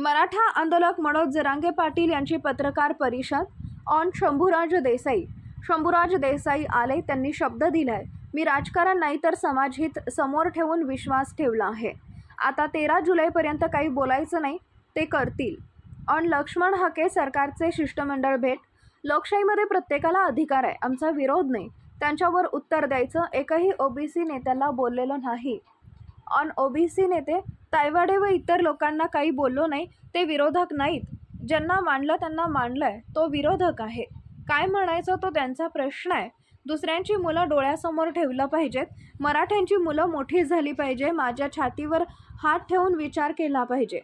मराठा आंदोलक मनोज जरांगे पाटील यांची पत्रकार परिषद. ऑन शंभूराज देसाई. शंभूराज देसाई आले त्यांनी शब्द दिलाय मी राजकारण नाही तर समाजहित समोर ठेवून विश्वास ठेवला आहे. आता तेरा जुलैपर्यंत काही बोलायचं नाही ते करतील ऑन लक्ष्मण हाके सरकारचे शिष्टमंडळ भेट. लोकशाहीमध्ये प्रत्येकाला अधिकार आहे आमचा विरोध नाही. त्यांच्यावर उत्तर द्यायचं एकही ओबीसी नेत्याला बोललेलं नाही. ऑन ओबीसी नेते तायवाडे व इतर लोकांना काही बोललो नाही ते विरोधक नाहीत. ज्यांना मांडलं त्यांना मांडलंय तो विरोधक आहे. काय म्हणायचं तो त्यांचा प्रश्न आहे. दुसऱ्यांची मुलं डोळ्यासमोर ठेवलं पाहिजेत. मराठ्यांची मुलं मोठी झाली पाहिजे. माझ्या छातीवर हात ठेवून विचार केला पाहिजे.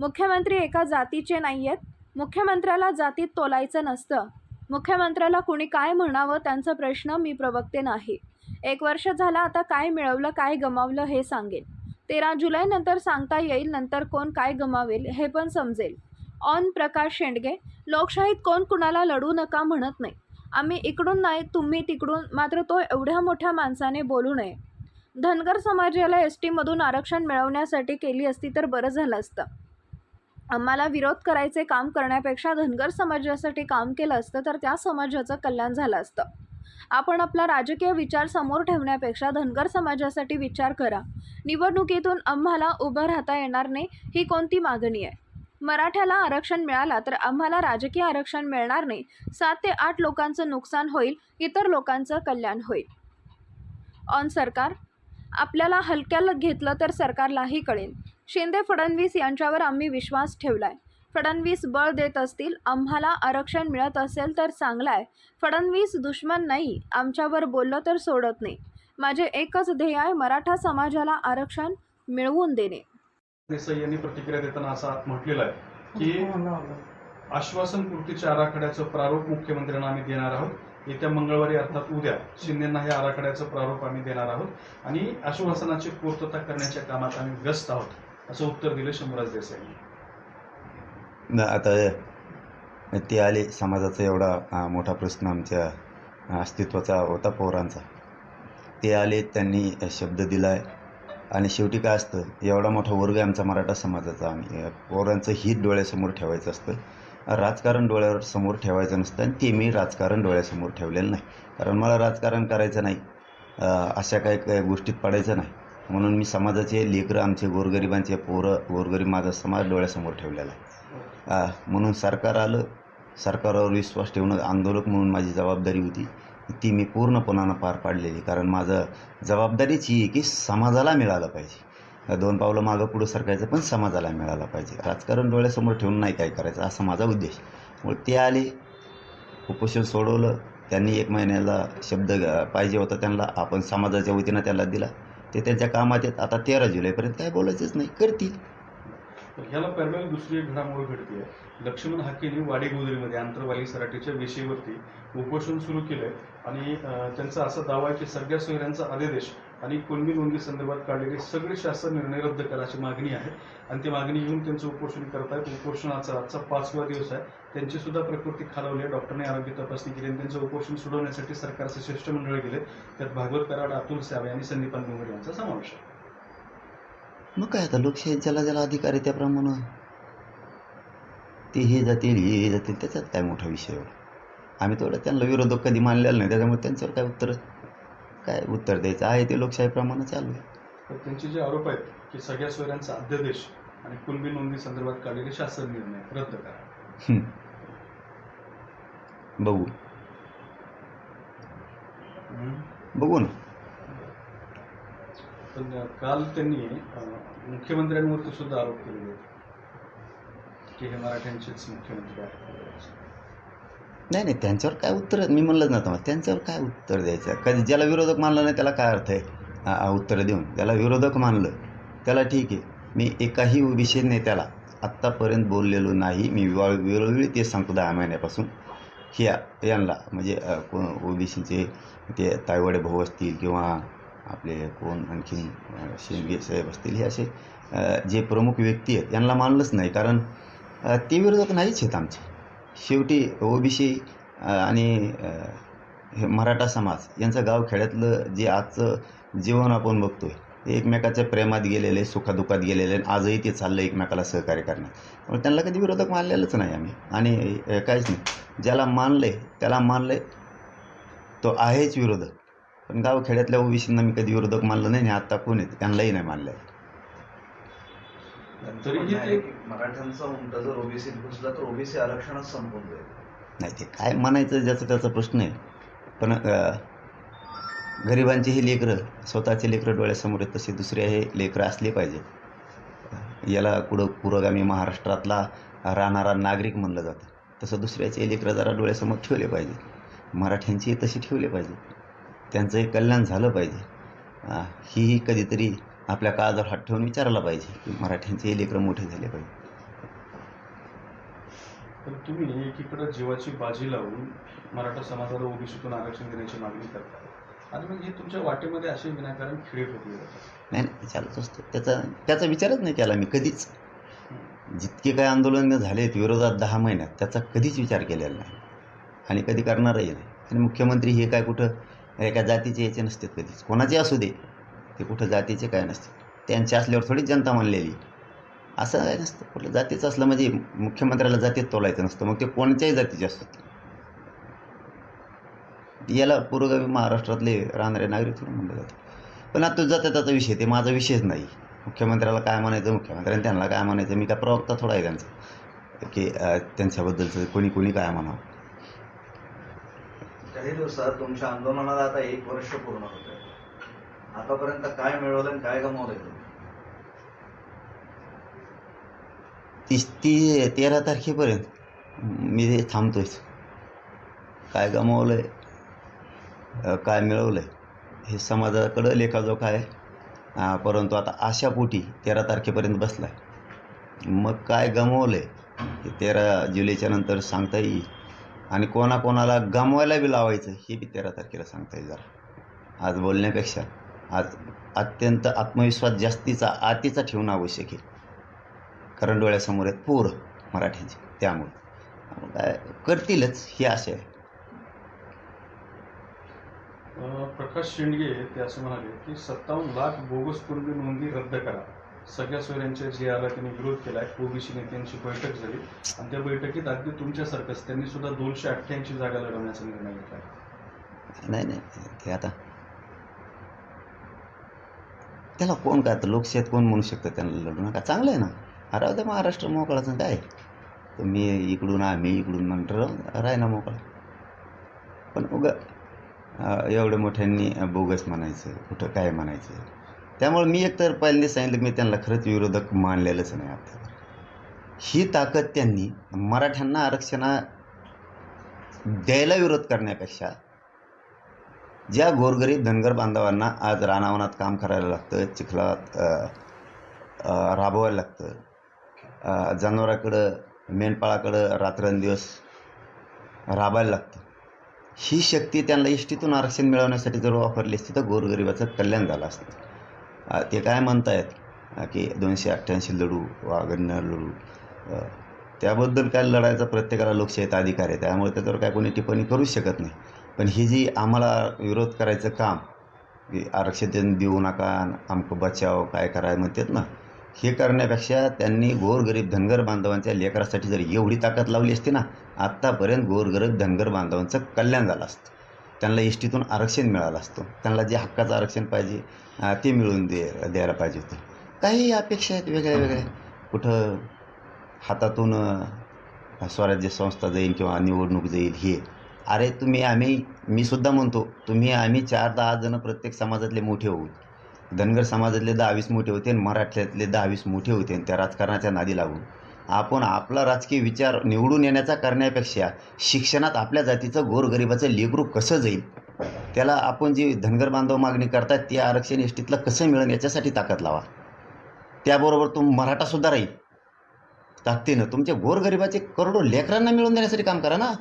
मुख्यमंत्री एका जातीचे नाही आहेत मुख्यमंत्र्याला जातीत तोलायचं नसतं. मुख्यमंत्र्याला कुणी काय म्हणावं त्यांचा प्रश्न मी प्रवक्ते नाही. एक वर्ष झालं आता काय मिळवलं काय गमावलं हे सांगेन. तेरा जुलैनंतर सांगता येईल नंतर कोण काय गमावेल हे पण समजेल. ऑन प्रकाश शेंडगे लोकशाहीत कोण कुणाला लढू नका म्हणत नाही. आम्ही इकडून नाही तुम्ही तिकडून मात्र तो एवढ्या मोठ्या माणसाने बोलू नये. धनगर समाजाला एस टीमधून आरक्षण मिळवण्यासाठी केली असती तर बरं झालं असतं. आम्हाला विरोध करायचे काम करण्यापेक्षा धनगर समाजासाठी काम केलं असतं तर त्या समाजाचं कल्याण झालं असतं. आपण आपला राजकीय विचार समोर ठेवण्यापेक्षा धनगर समाजासाठी विचार करा. निवडणुकीतून आम्हाला उभं राहता येणार नाही ही कोणती मागणी आहे? मराठ्याला आरक्षण मिळाला तर आम्हाला राजकीय आरक्षण मिळणार नाही. सात ते आठ लोकांचं नुकसान होईल इतर लोकांचं कल्याण होईल. ऑन सरकार? आपल्याला हलक्याला घेतलं तर सरकारलाही कळेल. शिंदे फडणवीस यांच्यावर आम्ही विश्वास ठेवला आहे फडणवीस बळ देत असतील आम्हाला आरक्षण मिळत असेल तर चांगलं आहे फडणवीस दुश्मन नाही आमच्यावर बोललं तर सोडत नाही. माझे एकच ध्येय आहे मराठा समाजाला आरक्षण मिळवून देणे. देसाई यांनी प्रतिक्रिया देताना असा म्हटलेला आहे की आश्वासन पूर्तीच्या आराखड्याचं प्रारूप मुख्यमंत्र्यांना आम्ही देणार आहोत. येत्या मंगळवारी अर्थात उद्या शिंदेना हे आराखड्याचं प्रारूप आम्ही देणार आहोत. आणि आश्वासनाची पूर्तता करण्याच्या कामात आम्ही व्यस्त आहोत असं उत्तर दिलं शंभूराज देसाई आता ते आले. समाजाचा एवढा मोठा प्रश्न आमच्या अस्तित्वाचा होता पोरांचा. ते आले त्यांनी शब्द दिला आहे आणि शेवटी काय असतं एवढा मोठा वर्ग आहे आमचा मराठा समाजाचा. आम्ही पोरांचं हित डोळ्यासमोर ठेवायचं असतं. राजकारण डोळ्यावर समोर ठेवायचं नसतं आणि ते मी राजकारण डोळ्यासमोर ठेवलेलं नाही. कारण मला राजकारण करायचं नाही. अशा काही काही गोष्टीत पडायचं नाही. म्हणून मी समाजाचे लेकरं आमचे गोरगरिबांचे पोरं गोरगरीब माझा समाज डोळ्यासमोर ठेवलेला आहे. म्हणून सरकार आलं. सरकारवर विश्वास ठेवणं आंदोलक म्हणून माझी जबाबदारी होती. ती मी पूर्णपणानं पार पाडलेली. कारण माझं जबाबदारीच ही आहे की समाजाला मिळालं पाहिजे. दोन पावलं मागं पुढं सरकायचं पण समाजाला मिळालं पाहिजे. राजकारण डोळ्यासमोर ठेवून नाही काय करायचं असा माझा उद्देश. मग ते आले उपोषण सोडवलं. त्यांनी एक महिन्याला शब्द पाहिजे होता त्यांना. आपण समाजाच्या वतीनं त्याला दिला. ते त्यांच्या कामात येत. आता तेरा जुलैपर्यंत काय बोलायचंच नाही. करतील. तर ह्याला पॅरल दुसरी एक घडामोड घडते लक्ष्मण हाकेने वाडेगोदरीमध्ये आंतरवाली सराठीच्या वेशीवरती उपोषण सुरू केलंय आणि त्यांचा असा दावा आहे की सगळ्या सोयऱ्यांचा अध्यादेश आणि कुणबी नोंदी संदर्भात काढलेले सगळे शासन निर्णय रद्द करायची मागणी आहे. आणि ती मागणी घेऊन त्यांचं उपोषण करतायत. उपोषणाचा आजचा पाचवा दिवस आहे. त्यांची सुद्धा प्रकृती खालावली आहे. डॉक्टरने आरोग्य तपासणी केली आणि त्यांचं उपोषण सोडवण्यासाठी सरकारचे शिष्टमंडळ गेले. त्यात भागवत कराड अतुल सावे आणि संदीपान डोंगरे यांचा समावेश आहे. मग काय आता लोकशाही ज्याला ज्याला अधिकार आहे त्याप्रमाणे? ते हे जातील हे जातील त्याच्यात काय मोठा विषय एवढा? आम्ही तेवढं त्यांना विरोधक कधी मानलेला नाही त्याच्यामुळे त्यांच्यावर काय उत्तर काय उत्तर द्यायचं? आहे ते लोकशाहीप्रमाणे चालू आहे. त्यांचे जे आरोप आहेत की सगळ्या सोयऱ्यांचा अध्यादेश आणि कुणबी नोंदी संदर्भात काढलेले शासन निर्णय रद्द करा. बघू. बघू ना. पण काल त्यांनी मुख्यमंत्र्यांवरती सुद्धा आरोप केलेले की हे मराठ्यांचेच मुख्यमंत्री आहेत. नाही नाही त्यांच्यावर काय उत्तर मी म्हणलंच ना तुम्हाला त्यांच्यावर काय उत्तर द्यायचं? कधी ज्याला विरोधक मानलं नाही त्याला काय अर्थ आहे? उत्तर देऊन त्याला विरोधक मानलं त्याला ठीक आहे. मी एकाही विषय नेत्याला आत्तापर्यंत बोललेलो नाही. मी वेळोवेळी ते सांगतो दहा महिन्यापासून. ह्या यांना म्हणजे ओबीसीचे ते तायवाडे भाऊ असतील किंवा आपले कोण आणखीन अ, शेंडगे साहेब असतील हे असे जे प्रमुख व्यक्ती आहेत यांना मानलंच नाही. कारण ते विरोधक नाहीच आहेत आमचे. शेवटी ओबीसी आणि हे मराठा समाज यांचं गावखेड्यातलं जे आजचं जीवन आपण बघतोय ते एकमेकाच्या प्रेमात गेलेले सुखादुखात गेलेले आणि आजही ते चाललं एकमेकाला सहकार्य करण्यात. त्यामुळे त्यांना कधी विरोधक मानलेलंच नाही आम्ही. आणि काहीच नाही. ज्याला मानले त्याला मानले तो आहेच विरोधक. पण गावखेड्यातल्या ओबीसींना मी कधी विरोधक मानलं नाही आणि आत्ता कोण आहेत? त्यांनाही नाही मानलं आहे मराठ्यांचा उमटा जर घुसला तर ओबीसी आरक्षणच संपून जाईल. नाही ते काय म्हणायचं ज्याचा त्याचा प्रश्न आहे. पण गरिबांची ही लेकरं स्वतःचे लेकरं डोळ्यासमोर आहेत तसे दुसरे हे लेकरं असले पाहिजे याला कुठं पुरोगामी महाराष्ट्रातला राहणारा नागरिक म्हणलं जातं. तसं दुसऱ्याचे लेकरं जरा डोळ्यासमोर ठेवले पाहिजे मराठ्यांची तशी ठेवले पाहिजे त्यांचंही कल्याण झालं पाहिजे. अ, ही कधीतरी आपल्या काळावर हात ठेवून विचारायला पाहिजे की मराठ्यांचे लेकरं मोठे झाले पाहिजे. तर तुम्ही एकीकडे जीवाची बाजी लावून मराठा समाजाला ओबीसीतून आरक्षण देण्याची मागणी करता. आणि हे तुमच्या वाटेमध्ये असे विनाकारण खेळ ठोकले जातात नाही नाही चालूच असतं त्याचा त्याचा विचारच नाही केला मी कधीच. जितके काय आंदोलन झालेत विरोधात दहा महिन्यात त्याचा कधीच विचार केलेला नाही. आणि कधी करणारही नाही. आणि मुख्यमंत्री हे काय कुठं एका जातीचे याचे नसतात कधीच. कोणाचे असू दे ते कुठं जातीचे काय नसते त्यांचे असल्यावर थोडी जनता म्हणलेली. असं काय नसतं. कुठलं जातीचं असलं म्हणजे मुख्यमंत्र्याला जातीत तोलायचं नसतं. मग ते कोणत्याही जातीचे असतात. याला पुरोगामी महाराष्ट्रातले राहणारे नागरिक थोडं म्हणलं जातं. पण आता तो जाता त्याचा विषय ते माझा विषयच नाही. मुख्यमंत्र्याला काय म्हणायचं? मुख्यमंत्र्यांनी त्यांना काय म्हणायचं? मी काय प्रवक्ता थोडा आहे त्यांचा. की त्यांच्याबद्दलचं कोणी कोणी काय म्हणावं? काही दिवसात तुमच्या आंदोलनाला आता एक वर्ष पूर्ण होत आहे आतापर्यंत काय मिळवलं आणि काय गमावलंय तुम्ही तीस ती तेरा तारखेपर्यंत. मी ते थांबतोय काय गमावलं आहे काय मिळवलं आहे हे समाजाकडं लेखाजोखा आहे. परंतु आता अशा पोटी तेरा तारखेपर्यंत बसला आहे मग काय गमावलं आहे हे तेरा जुलैच्या नंतर सांगता येईल. आणि कोणाकोणाला गमवायला बी लावायचं हे बी तेरा तारखेला सांगता येईल जरा. आज बोलण्यापेक्षा आज अत्यंत आत्मविश्वास जास्तीचा आतीचा ठेवणं आवश्यक आहे. कारण डोळ्यासमोर आहेत पोरं मराठ्यांचे त्यामुळे. काय करतीलच ही आशा आहे. प्रकाश शेंडगे ते असं म्हणाले की सत्तावन्न लाख बोगस पूर्वी नोंदी रद्द करा. सगळ्या सोयऱ्यांच्या जे आला त्यांनी विरोध आहे ओबीसी नेत्यांची बैठक झाली. आणि त्या बैठकीत अगदी तुमच्यासारखंच त्यांनी सुद्धा दोनशे अठ्ठ्याऐंशी जागा लढवण्याचा निर्णय घेतला. नाही नाही ते आता त्याला कोण काय आता लोकशाहीत कोण म्हणू शकतं त्यांना लढू नका? चांगलं आहे ना. हराव ते महाराष्ट्र मोकळाचं काय? मी इकडून आम्ही इकडून नंतर राय ना मोकळा. पण उग एवढ्या मोठ्यांनी बोगस म्हणायचं कुठं काय म्हणायचं? त्यामुळे मी एकतर पहिल्यांदा सांगितलं की मी त्यांना खरंच विरोधक मानलेलंच नाही आता. ही ताकद त्यांनी मराठ्यांना आरक्षणा द्यायला विरोध करण्यापेक्षा ज्या गोरगरीब धनगर बांधवांना आज रानावनात काम करायला लागतं चिखलात राबवायला लागतं जनावराकडं मेंढपाळाकडं रात्रंदिवस राबायला लागतं ही शक्ती त्यांना इष्टीतून आरक्षण मिळवण्यासाठी जर वापरली असती तर गोरगरिबाचं कल्याण झालं असतं. ते काय म्हणतायत? आहेत की दोनशे अठ्ठ्याऐंशी लढू वागणं लढू. त्याबद्दल काय लढायचा प्रत्येकाला लोकशाहीत अधिकार आहे. त्यामुळे त्याच्यावर काय कोणी टिप्पणी करूच शकत नाही. पण ही जी आम्हाला विरोध करायचं काम की आरक्षण देऊ नका आमकं बचाव काय कराय म्हणतात ना हे करण्यापेक्षा त्यांनी गोरगरीब धनगर बांधवांच्या लेकरासाठी जर एवढी ताकद लावली असती ना आत्तापर्यंत गोरगरीब धनगर बांधवांचं कल्याण झालं असतं. त्यांना इष्टीतून आरक्षण मिळालं असतं. त्यांना जे हक्काचं आरक्षण पाहिजे ते मिळवून दे द्यायला पाहिजे होतं. काही अपेक्षा आहेत वेगळ्या वेगळ्या. कुठं हातातून स्वराज्य संस्था जाईल किंवा निवडणूक जाईल हे. अरे तुम्ही आम्ही मी सुद्धा म्हणतो तुम्ही आम्ही चार दहा जण प्रत्येक समाजातले मोठे होऊ. धनगर समाजातले दहावीस मोठे होते आणि मराठ्यातले दहावीस मोठे होते आणि त्या राजकारणाच्या नादी लागून. आपण आपला राजकीय विचार निवडून येण्याचा करण्यापेक्षा शिक्षणात आपल्या जातीचं गोरगरिबाचं लेकरू कसं जाईल? त्याला आपण जी धनगर बांधव मागणी करतात ते आरक्षण एसटीतलं कसं मिळेल याच्यासाठी ताकद लावा. त्याबरोबर तुम मराठासुद्धा राहील. ताकदीनं तुमच्या गोरगरिबाचे करोडो लेकरांना मिळवून देण्यासाठी काम करा ना.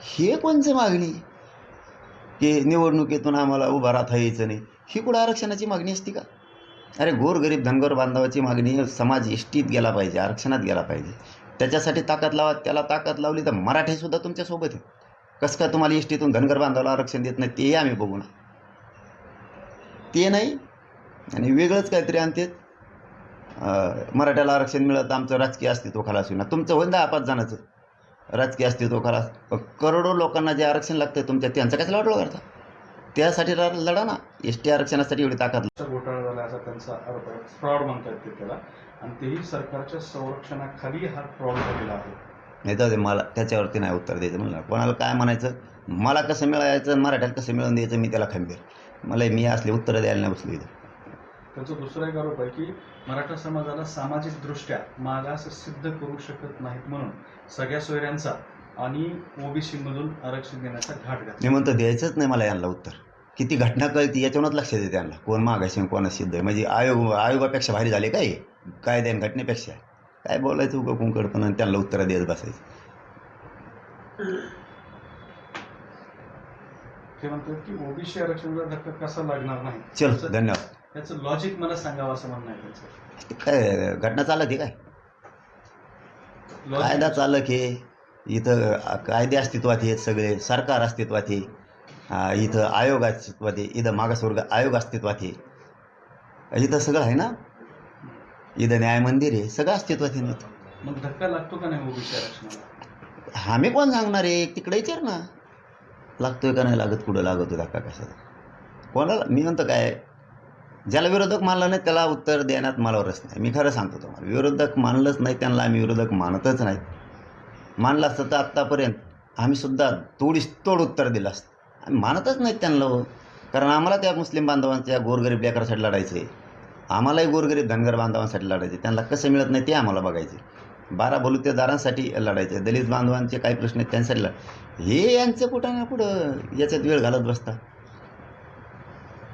हे कोणचं मागणी? की निवडणुकीतून आम्हाला उभा राहता यायचं नाही. ही कुठं आरक्षणाची मागणी असती का? अरे गोरगरीब धनगर बांधवाची मागणी समाज इष्टीत गेला पाहिजे आरक्षणात गेला पाहिजे. त्याच्यासाठी ताकद लावा त्याला ताकद लावली तर मराठीसुद्धा तुमच्यासोबत आहे. कसं का तुम्हाला इष्टीतून धनगर बांधवाला आरक्षण देत नाही? तेही आम्ही बघू ना. ते नाही आणि वेगळंच काहीतरी आणते. मराठ्याला आरक्षण मिळत आमचं राजकीय अस्तित्व खालास ना तुमचं होईल दहा पाच जणांचं. राजकीय अस्तित्व खालास. करोडो लोकांना जे आरक्षण लागतं तुमच्या त्यांचं कसं वाटलं करता? त्यासाठी लढा ना. एस टी आरक्षणासाठी एवढी ताकद घोटाळा झाला असा त्यांचा आरोप आहे. फ्रॉड म्हणतात ते त्याला. आणि तेही सरकारच्या संरक्षणाखाली हा फ्रॉड झालेला आहे. नाही तर मला त्याच्यावरती नाही उत्तर द्यायचं म्हणलं. कोणाला काय म्हणायचं? मला कसं मिळायचं मराठ्याला कसं मिळवून द्यायचं मी त्याला खंबीर. मला मी असले उत्तरं द्यायला नाही बसलो इथं. त्यांचा दुसरा एक आरोप आहे की मराठा समाजाला सामाजिकदृष्ट्या मागास सिद्ध करू शकत नाहीत म्हणून सगळ्या सोयऱ्यांचा आणि ओबीसी मधून आरक्षण देण्याचा घाट घातला. मी म्हणतो द्यायचंच नाही मला यांना उत्तर. किती घटना कळती याच्यावरच लक्ष देते त्यांना. कोण आणि कोण सिद्ध आहे. म्हणजे आयोग आयोगापेक्षा भारी झाले काय? कायद्या आणि घटनेपेक्षा. काय बोलायचं उगं कुंकडपण त्यांना उत्तरं देत बसायचं. ते म्हणतात की ओबीसी आरक्षणाला धक्का कसा लागणार नाही? चल धन्यवाद. त्याचं लॉजिक मला सांगावं असं म्हणणं आहे त्यांचं. काय घटना चालत आहे काय? कायदा चालक आहे. इथं कायदे अस्तित्वात आहेत सगळे. सरकार अस्तित्वात आहे. इथं आयोग अस्तित्वात आहे इथं मागासवर्ग आयोग अस्तित्वात आहे. इथं सगळं आहे ना? इथं न्याय मंदिर आहे सगळं अस्तित्वात आहे ना. मग धक्का लागतो का नाही आरक्षणाला? आम्ही कोण सांगणार आहे? तिकडे विचार ना. लागतोय का नाही लागत कुठं लागतो धक्का कशाचा? कोणाला? मी म्हणतो काय ज्याला विरोधक मानलं नाही त्याला उत्तर देण्यात मला रस नाही. मी खरं सांगतो तुम्हाला विरोधक मानलंच नाही त्यांना आम्ही विरोधक मानतच नाही. मानलं असतं तर आत्तापर्यंत आम्ही सुद्धा तोडीस तोड उत्तर दिलं असतं. आम्ही मानतच नाहीत त्यांना. कारण आम्हाला त्या मुस्लिम बांधवांच्या गोरगरीब लेकरासाठी लढायचं आहे आम्हालाही गोरगरीब धनगर बांधवांसाठी लढायचे त्यांना कसं मिळत नाही ते आम्हाला बघायचे बारा बलुतेदारांसाठी लढायचे दलित बांधवांचे काही प्रश्न आहेत त्यांच्यासाठी लढ. हे यांचं कुठं ना कुठं याच्यात वेळ घालत बसता.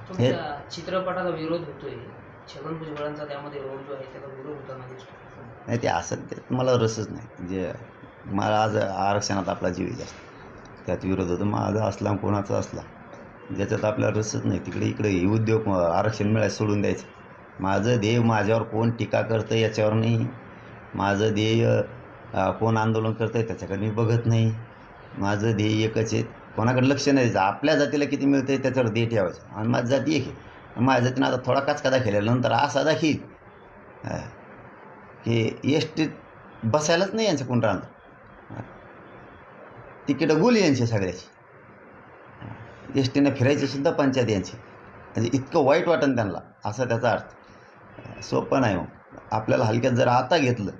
तुमच्या चित्रपटाला विरोध होतोय. छगन भुजबळांचा त्यामध्ये रोल जो आहे त्याला विरोध होताना दिसतो नाही ते असं मला रसच नाही. जे मला आज आरक्षणात आपला जीव जास्त. त्यात विरोध होतो माझा असला कोणाचा असला ज्याच्यात आपल्याला रसच नाही. तिकडे इकडे हे उद्योग आरक्षण मिळायचं सोडून द्यायचं. माझं ध्येय माझ्यावर कोण टीका करतं याच्यावर नाही. माझं ध्येय कोण आंदोलन करतं आहे त्याच्याकडे मी बघत नाही. माझं ध्येय एकच आहे. कोणाकडे लक्ष नाही द्यायचं. आपल्या जातीला किती मिळतं आहे त्याच्यावर ध्येय ठेवायचं. आणि माझी जाती एक आहे. माझ्या जातीनं आता थोडा काचका दाखवलेला नंतर असा दाखील. की एस टीत बसायलाच नाही यांचं कोण राहणार? तिकीटं गोली यांची सगळ्याची. एस टीनं फिरायची सुद्धा पंचायत यांची. म्हणजे इतकं वाईट वाटन त्यांना असा त्याचा अर्थ. सोपं नाही मग आपल्याला हलक्यात जर आता घेतलं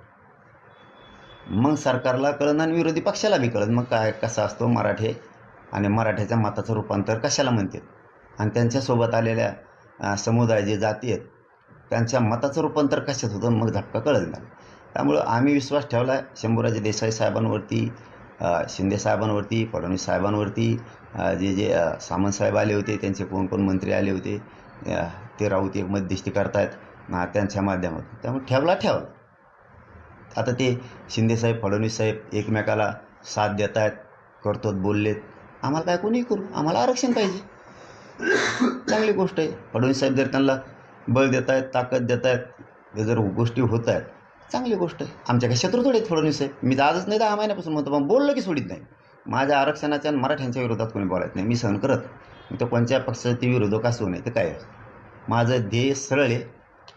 मग सरकारला कळन आणि विरोधी पक्षाला बी कळत मग काय कसा असतो मराठे? आणि मराठ्याच्या मताचं रूपांतर कशाला म्हणतात आणि त्यांच्यासोबत आलेल्या समुदाय जे जाती आहेत त्यांच्या मताचं रूपांतर कशात होतं? मग धक्का कळत नाही त्यामुळं आम्ही विश्वास ठेवला आहे शंभूराजे देसाई साहेबांवरती शिंदे साहेबांवरती फडणवीस साहेबांवरती जे जे सामंतसाहेब आले होते त्यांचे कोण कोण मंत्री आले होते ते राऊत एक मध्यस्थी करतायत त्यांच्या माध्यमातून. त्यामुळे ठेवला ठेवला. आता ते शिंदेसाहेब फडणवीस साहेब एकमेकाला साथ देत आहेत करतोत बोललेत. आम्हाला काय कोणी करू आम्हाला आरक्षण पाहिजे. चांगली गोष्ट आहे. फडणवीस साहेब जर त्यांना बळ देत आहेत ताकद देत आहेत हे जर गोष्टी होत आहेत चांगली गोष्ट आहे. आमच्या काही शत्रू थोडे थोडं साहेब मी आजच नाही दहा महिन्यापासून म्हणतो पण बोललं की सोडित नाही. माझ्या आरक्षणाच्या आणि मराठ्यांच्या विरोधात कोणी बोलायचं नाही. मी सहन करत. मी तर कोणत्या पक्षाचे विरोधक असू नये तर काय आहे. माझं ध्येय सरळ आहे.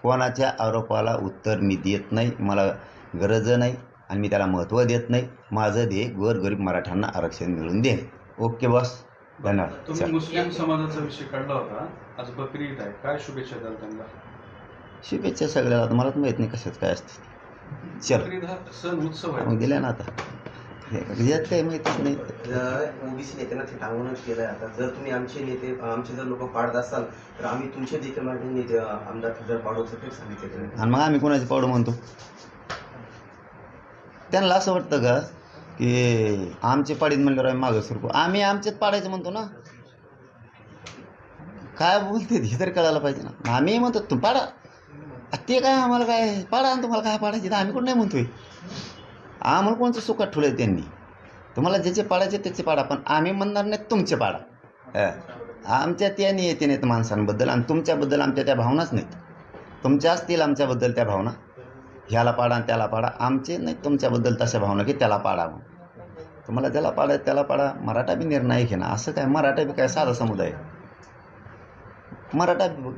कोणाच्या आरोपाला उत्तर मी देत नाही मला गरज नाही आणि मी त्याला महत्त्व देत नाही. माझं ध्येय गोरगरीब मराठ्यांना आरक्षण मिळवून देणे ओके बॉस. धन्यवाद. तुम्ही मुस्लिम समाजाचा विषय काढला होता. आज बकरी ईद आहे. काय शुभेच्छा द्याल त्यांना? शुभेच्छा सगळ्याला. मलाच माहीत नाही कशात काय असते. सण उत्सव आहे. मग दिल्या ना आता. हे- यात काही माहितीच नाही. ओबीसी नेत्यांना ते टांगूनच केलंय आता. जर तुम्ही आमचे नेते आमचे जर लोक पाडत असाल तर आम्ही तुमचे देखील माझे नेते आमदार तुझ्या पाडवचं ते सांगितले त्यांनी. आणि मग आम्ही कोणाची पावडं म्हणतो? त्यांना असं वाटतं का की आमचे पाडीत म्हणल्यावर आम्ही मागं सरकू? आम्ही आमचेच पाडायचं म्हणतो ना? काय बोलते हे तरी कळायला पाहिजे ना. आम्ही म्हणतो तू पाडा. ते काय आम्हाला काय पाडा आणि तुम्हाला काय पाडायचे? तर आम्ही कोण नाही म्हणतोय. आम्हाला कोणचं सुखात ठेवलं त्यांनी? तुम्हाला ज्याचे पाडायचे त्याचे पाडा पण आम्ही म्हणणार नाही तुमचे पाडा. आमच्या त्या नियती नाहीत माणसांबद्दल आणि तुमच्याबद्दल आमच्या त्या भावनाच नाहीत. तुमच्या असतील आमच्याबद्दल त्या भावना. ह्याला पाडा आणि त्याला पाडा. आमचे नाही तुमच्याबद्दल तशा भावना की त्याला पाडा तुम्हाला ज्याला पाडा त्याला पाडा. मराठा बी निर्णायक आहे ना. असं काय मराठा बी काय साधा समुदाय आहे. मराठा बी बघ.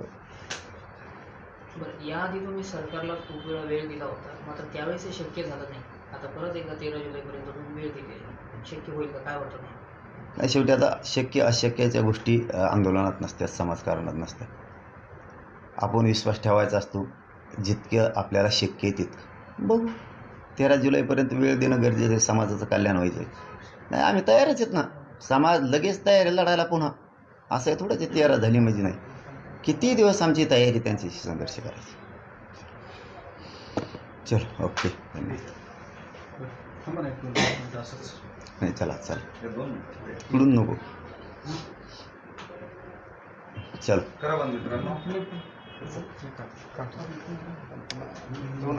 बरं याआधी तुम्ही सरकारला खूप वेळा वेळ दिला होता. मात्र त्यावेळेस हे शक्य झालं नाही. आता परत एकदा तेरा जुलैपर्यंत तुम्ही वेळ दिली. आहे. शक्य होईल का? काय वाटत नाही नाही शेवटी आता शक्य अशक्याच्या गोष्टी अ, आंदोलनात नसतात समाजकारणात नसतात. आपण विश्वास ठेवायचा असतो जितकं आपल्याला शक्य आहे तितकं. बघू. तेरा जुलैपर्यंत वेळ देणं गरजेचं आहे समाजाचं कल्याण व्हायचं आहे. नाही आम्ही तयारच आहेत ना. समाज लगेच तयार आहे लढायला पुन्हा. असं आहे थोडंच आहे तेरा झाली म्हणजे नाही. किती दिवस आमची तयारी त्यांच्याशी संघर्ष करायची? चलो ओके धन्यवाद. थांबा नाही चला चालेल हे इकडून नको. चल. करा दोन